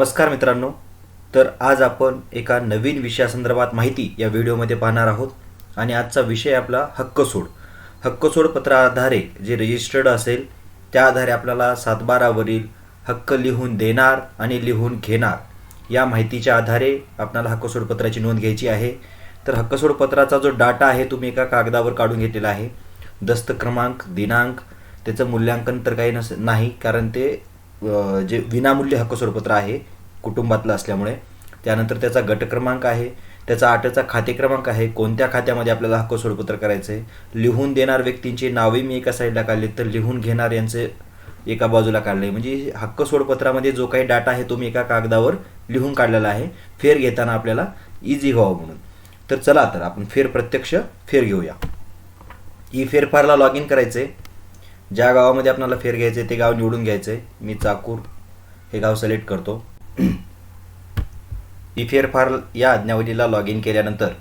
नमस्कार मित्रांनो. तर आज आपण एका नवीन विषयासंदर्भात माहिती या व्हिडिओमध्ये पाहणार आहोत आणि आजचा विषय आपला हक्कसोड हक्कसोड पत्राआधारे जे रजिस्टर्ड असेल त्या आधारे आपल्याला सातबारावरील हक्क लिहून देणार आणि लिहून घेणार या माहितीच्या आधारे आपल्याला हक्कसोड पत्राची नोंद घ्यायची आहे. तर हक्कसोड पत्राचा जो डाटा आहे तुम्ही एका कागदावर काढून घेतलेला आहे. दस्त क्रमांक दिनांक त्याचं मूल्यांकन तर काही नस नाही कारण ते जे विनामूल्य हक्कसोडपत्र आहे कुटुंबातलं असल्यामुळे. त्यानंतर त्याचा गट क्रमांक आहे. त्याचा आठचा खाते क्रमांक आहे. कोणत्या खात्यामध्ये आपल्याला हक्कसोडपत्र करायचं आहे लिहून देणार व्यक्तींची नावे मी एका साईडला काढली तर लिहून घेणार यांचे एका बाजूला काढले म्हणजे हक्क सोडपत्रामध्ये जो काही डाटा आहे तो मी एका कागदावर लिहून काढलेला आहे. फेर घेताना आपल्याला इझी व्हावं म्हणून. तर चला तर आपण फेर प्रत्यक्ष फेर घेऊया. ई फेरफारला लॉग इन करायचे ज्या गावामध्ये आपल्याला फेर घ्यायचे ते गाव निवडून घ्यायचे मी चाकूर हे गाव सिलेक्ट करतो. ई फेरफार या आज्ञावलीला लॉग इन केल्यानंतर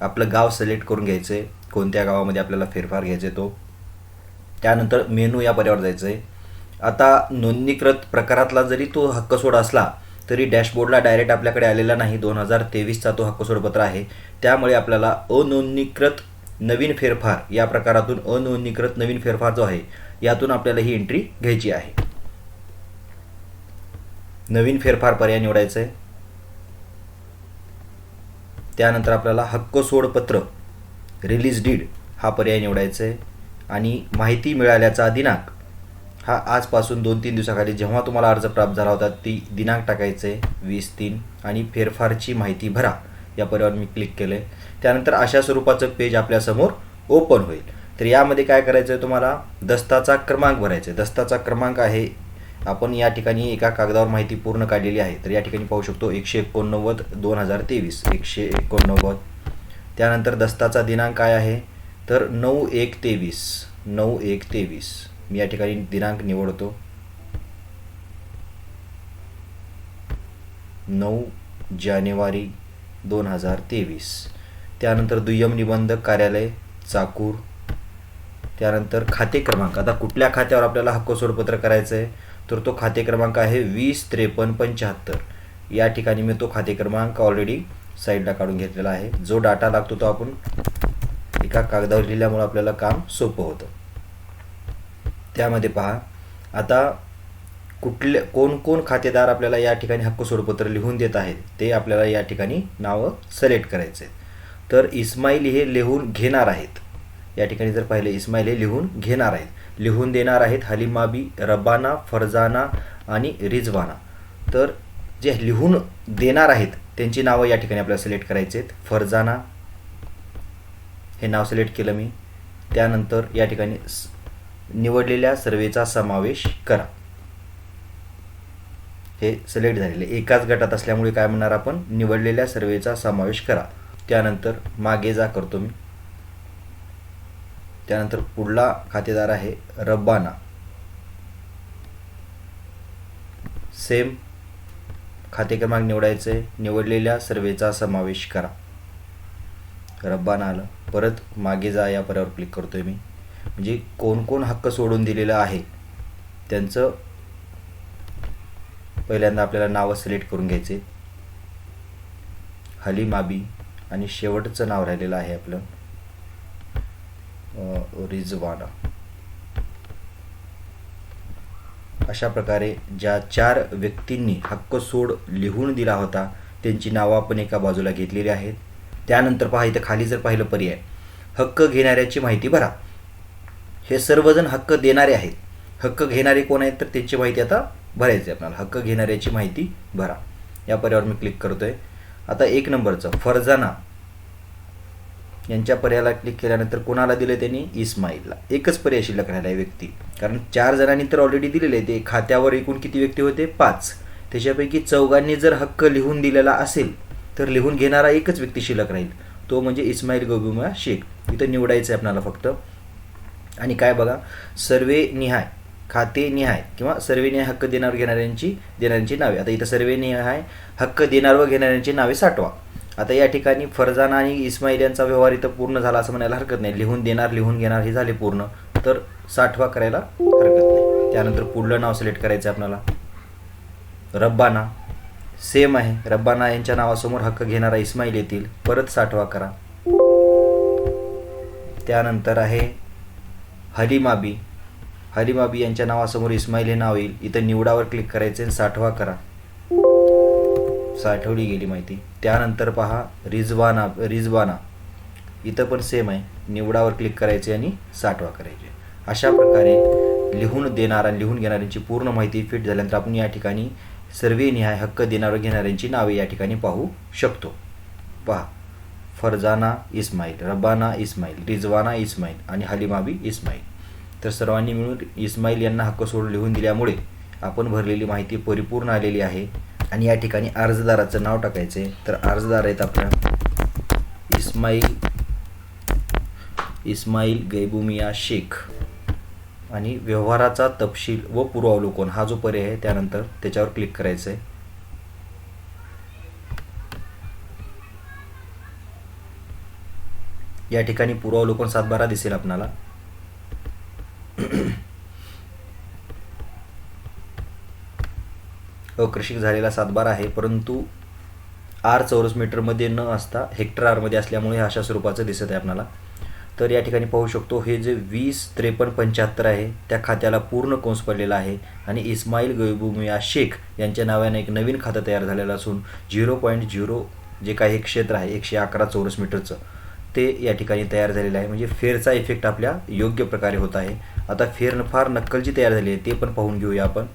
आपलं गाव सिलेक्ट करून घ्यायचे. कोणत्या गावामध्ये आपल्याला फेरफार घ्यायचे तो. त्यानंतर मेनू या पर्यावर जायचं आहे आता नोंदणीकृत प्रकारातला जरी तो हक्कसोड असला तरी डॅशबोर्डला डायरेक्ट आपल्याकडे आलेला नाही. दोन हजार तेवीसचा तो हक्कसोडपत्र आहे. त्यामुळे आपल्याला अनोंदणीकृत नवीन फेरफार या प्रकारातून अनोंदणीकृत नवीन फेरफार जो आहे यातून आपल्याला ही एंट्री घ्यायची आहे. नवीन फेरफार पर्याय निवडायचं आहे त्यानंतर आपल्याला हक्क सोडपत्र रिलीज डीड हा पर्याय निवडायचा आहे आणि माहिती मिळाल्याचा दिनांक हा आजपासून दोन तीन दिवसाखाली जेव्हा तुम्हाला अर्ज प्राप्त झाला होता ती दिनांक टाकायचे वीस तीन आणि फेरफारची माहिती भरा या पर्यावर मी क्लिक केलं आहे त्यानंतर अशा स्वरूपाचं पेज आपल्यासमोर ओपन होईल. तर यामध्ये काय करायचं आहे तुम्हाला? दस्ताचा क्रमांक भरायचा आहे दस्ताचा क्रमांक आहे आपण या ठिकाणी एका कागदावर माहिती पूर्ण काढलेली आहे. तर या ठिकाणी पाहू शकतो एकशे एकोणनव्वद दोन हजार तेवीस एकशे एकोणनव्वद. त्यानंतर दस्ताचा दिनांक काय आहे? तर नऊ एक तेवीस नऊ एक तेवीस. मी या ठिकाणी दिनांक निवडतो. नऊ जानेवारी दोन हजार तेवीस. त्यानंतर दुय्यम निबंधक कार्यालय चाकूर. त्यानंतर खाते क्रमांक. आता कुठल्या खात्यावर आपल्याला हक्क सोडपत्र करायचं आहे तर तो खाते क्रमांक आहे वीस त्रेपन्न पंच्याहत्तर. या ठिकाणी मी तो खाते क्रमांक ऑलरेडी साईडला काढून घेतलेला आहे. जो डाटा लागतो तो आपण एका कागदावर लिहिल्यामुळे आपल्याला काम सोपं होतं. त्यामध्ये पहा आता कुठले कोण कोण खातेदार आपल्याला या ठिकाणी हक्क सोडपत्र लिहून देत आहेत ते आपल्याला या ठिकाणी नावं सिलेक्ट करायचे आहेत तर इस्माईल हे लिहून घेणार आहेत. या ठिकाणी जर पाहिले इस्माईल हे लिहून घेणार आहेत. लिहून देणार आहेत हलिमाबी रबाना फरजाना आणि रिजवाना. तर जे लिहून देणार आहेत त्यांची नावं या ठिकाणी आपल्याला सिलेक्ट करायचे आहेत. फरजाना हे नाव सिलेक्ट केलं मी. त्यानंतर या ठिकाणी स- निवडलेल्या सर्वेचा समावेश करा. हे सिलेक्ट झालेले एकाच गटात असल्यामुळे काय म्हणणार आपण? निवडलेल्या सर्वेचा समावेश करा. त्यानंतर मागे जा करतो मी. त्यानंतर पुढला खातेदार आहे रब्बाना. सेम खाते क्रमांक निवडायचे निवडलेल्या सर्वेचा समावेश करा. रब्बाना आलं. परत मागे जा या पर्यावर क्लिक करतोय मी. म्हणजे कोण कोण हक्क सोडून दिलेलं आहे त्यांचं पहिल्यांदा आपल्याला नावं सिलेक्ट करून घ्यायचे. हलीमाबी आणि शेवटचं नाव राहिलेलं आहे आपलं. रिजवाना. अशा प्रकारे ज्या चार व्यक्तींनी हक्क सोड लिहून दिला होता त्यांची नावं आपण एका बाजूला घेतलेली आहेत. त्यानंतर पहा इथं खाली जर पाहिलं पर्याय. हक्क घेणाऱ्याची माहिती भरा. हे सर्वजण हक्क देणारे आहेत. हक्क घेणारे कोण आहेत तर त्यांची माहिती आता भरायची आहे आपल्याला. हक्क घेणाऱ्याची माहिती भरा. या पर्यावर मी क्लिक करतोय. आता एक नंबरचं फरजाना. यांच्या पर्यायाला क्लिक केल्यानंतर कोणाला दिलं त्यांनी? इस्माईलला. एकच पर्याय शिल्लक राहिला आहे व्यक्ती. कारण चार जणांनी तर ऑलरेडी दिलेले आहे ते खात्यावर एकूण किती व्यक्ती होते? पाच. त्याच्यापैकी चौघांनी जर हक्क लिहून दिलेला असेल तर लिहून घेणारा एकच व्यक्ती शिल्लक राहील. तो म्हणजे इस्माईल गोबुमा शेख. इथं निवडायचं आहे आपल्याला फक्त. आणि काय बघा? सर्वे निहाय. खाते निहाय. किंवा सर्वे निहाय हक्क देणार घेणाऱ्यांची देणाऱ्यांची नावे. आता इथं सर्वे निहाय हक्क देणार व घेणाऱ्यांची नावे साठवा. आता या ठिकाणी फरजाना आणि इस्माईल यांचा व्यवहार इथं पूर्ण झाला असं म्हणायला हरकत नाही. लिहून देणार लिहून घेणार हे झाले पूर्ण. तर साठवा करायला हरकत नाही. त्यानंतर पुढलं नाव सिलेक्ट करायचं आहे आपल्याला. रब्बाना. सेम आहे. रब्बाना यांच्या नावासमोर हक्क घेणारा इस्माईल येतील. परत साठवा करा. त्यानंतर आहे हलिमाबी. हलिमाबी यांच्या नावासमोर इस्माईल हे नाव येईल. इथं निवडावर क्लिक करायचे साठवा करा. साठवली गेली माहिती. त्यानंतर पहा रिजवाना रिजवाना. इथं पण सेम आहे. निवडावर क्लिक करायचे आणि साठवा करायचे. अशा प्रकारे लिहून देणारा लिहून घेणाऱ्यांची पूर्ण माहिती फिट झाल्यानंतर आपण या ठिकाणी सर्वेनिहाय हक्क देणार घेणाऱ्यांची नावे या ठिकाणी पाहू शकतो. पहा फरजाना इस्माईल रब्बाना इस्माईल रिजवाना इस्माईल आणि हलिमाबी इस्माईल. तर सर्वांनी मिळून इस्माईल यांना हक्क सोडून लिहून दिल्यामुळे आपण भरलेली माहिती परिपूर्ण आलेली आहे. आणि या ठिकाणी अर्जदाराचं नाव टाकायचे तर अर्जदार आहेत आपल्या इस्माईल इस्माईल गैबुमिया शेख. आणि व्यवहाराचा तपशील व पूर्वावलोकन. हा जो पर्याय आहे त्यानंतर त्याच्यावर क्लिक करायचं आहे या ठिकाणी पूर्वावलोकन सातबारा दिसेल आपणाला. कृषिक झालेला सातबारा आहे. परंतु आर चौरस मीटरमध्ये न असता हेक्टर आरमध्ये असल्यामुळे अशा स्वरूपाचं दिसत आहे आपल्याला. तर या ठिकाणी पाहू शकतो हे जे वीस त्रेपन्न पंच्याहत्तर आहे त्या खात्याला पूर्ण कंस पडलेला आहे आणि इस्माईल गैबुमिया शेख यांच्या नावाने एक नवीन खातं तयार झालेलं असून झिरो पॉईंट झिरो जे काही हे क्षेत्र आहे एकशे अकरा चौरस मीटरचं ते या ठिकाणी तयार झालेलं आहे. म्हणजे फेरचा इफेक्ट आपल्या योग्य प्रकारे होत आहे. आता फेर फार नक्कल जी तयार झाली आहे ते पण पाहून घेऊया आपण.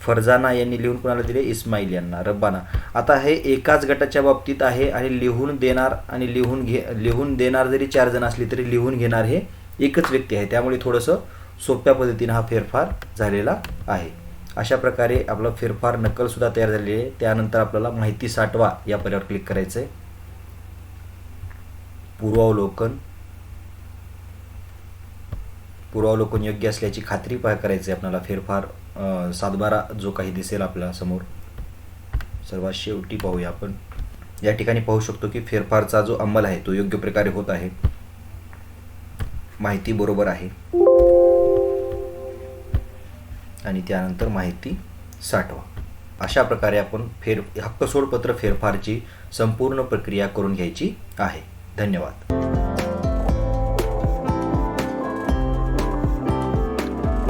फरजाना यांनी लिहून कोणाला दिले? इस्माईल यांना. रब्बाना. आता हे एकाच गटाच्या बाबतीत आहे आणि लिहून देणार आणि लिहून घे लिहून देणार जरी चार जण असली तरी लिहून घेणार हे एकच व्यक्ती आहे. त्यामुळे थोडंसं सोप्या पद्धतीनं हा फेरफार झालेला आहे. अशा प्रकारे आपला फेरफार नक्कलसुद्धा तयार झालेली आहे. त्यानंतर आपल्याला माहिती साठवा या पर्यावर क्लिक करायचं आहे पूर्वावलोकन. पूर्वावलोकन योग्य असल्याची खात्री पाय करायची आपल्याला. फेरफार सातबारा जो काही दिसेल आपल्यासमोर. सर्वात शेवटी पाहूया आपण. या ठिकाणी पाहू शकतो की फेरफारचा जो अंमल आहे तो योग्य प्रकारे होत आहे. माहिती बरोबर आहे. आणि त्यानंतर माहिती साठवा. अशा प्रकारे आपण फेर हक्कसोडपत्र फेरफारची संपूर्ण प्रक्रिया करून घ्यायची आहे. धन्यवाद.